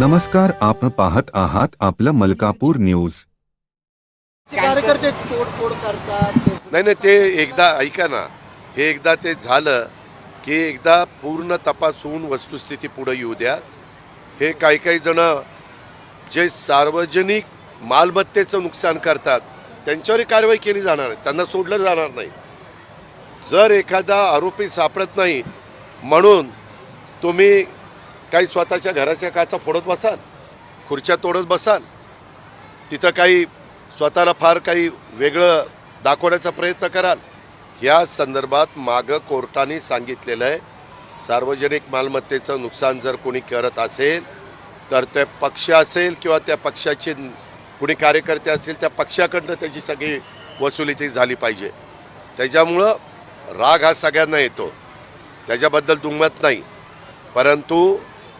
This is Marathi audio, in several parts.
नमस्कार आपण पाहत आहात आपलं मलकापूर न्यूज. कार्यकर्ते तोडफोड करतात. नाही नाही ते एकदा ऐका ना. हे एकदा ते झालं की एकदा पूर्ण तपासून वस्तुस्थिती पुढे येऊ द्या. हे काही काही जण जे सार्वजनिक मालमत्तेचं नुकसान करतात त्यांच्यावरही कारवाई केली जाणार आहे. त्यांना सोडलं जाणार नाही. जर एखादा आरोपी सापडत नाही म्हणून तुम्ही काही स्वतःच्या घराच्या काचा फोडत बसाल खुर्च्या तोडत बसाल तिथं काही स्वतःला फार काही वेगळं दाखवण्याचा प्रयत्न कराल. या संदर्भात मागं कोर्टाने सांगितलेलं आहे सार्वजनिक मालमत्तेचं नुकसान जर कोणी करत असेल तर ते पक्ष असेल किंवा त्या पक्षाचे कुणी कार्यकर्ते असतील त्या पक्षाकडनं त्याची सगळी वसुली ती झाली पाहिजे. त्याच्यामुळं राग हा सगळ्यांना येतो. त्याच्याबद्दल दुमत नाही. परंतु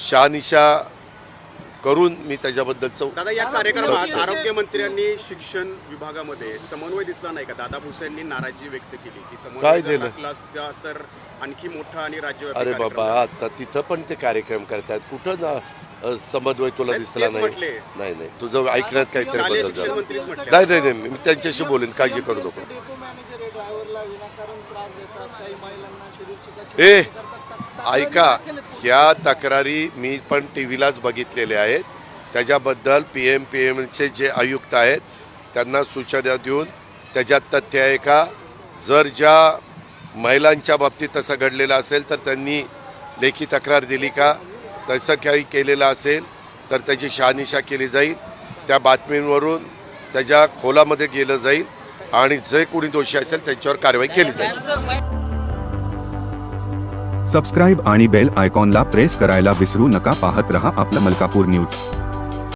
शहानिशा करून मी त्याच्याबद्दलचं दादा या कार्यक्रमात आरोग्यमंत्र्यांनी शिक्षण विभागामध्ये समन्वय दिसला नाही का दादा भुसेंनी नाराजी व्यक्त केली की काय समन्वय जर दिलं? असता तर आणखी मोठा आणि राज्यव्यापी अरे कार्यक्रम बाबा. आता तिथं पण ते कार्यक्रम करतात कुठं ना अ, समन्वय तुला दिसला नाही म्हटले. नाही नाही तुझं ऐकण्यात काहीतरी शालेय बदल शिक्षण झाला मंत्रीच म्हटले नाही नाही नाही मी त्यांच्याशी बोलेन काळजी करू नको डेपो मॅनेजर आहे ड्रायव्हरला विनाकारण त्रास देतात काही महिलांना शरीर सुखाची ए, करतात. तक्रारी ऐका या तक्रारी मी पण टी व्हीलाच बघितलेल्या आहेत. त्याच्याबद्दल पी एम पी एमचे जे आयुक्त आहेत त्यांना सूचना देऊन त्याच्यात तथ्य आहे का? जर ज्या महिलांच्या बाबतीत तसं घडलेलं असेल तर त्यांनी लेखी तक्रार दिली का? तसं काही केलेलं असेल तर त्याची शहानिशा केली जाईल. त्या बातमींवरून त्याच्या खोलामध्ये गेलं जाईल आणि जे कोणी दोषी असेल त्यांच्यावर कारवाई केली जाईल. सबस्क्राईब आणि बेल आयकॉनला प्रेस करायला विसरू नका. पाहत रहा आपलं मलकापूर न्यूज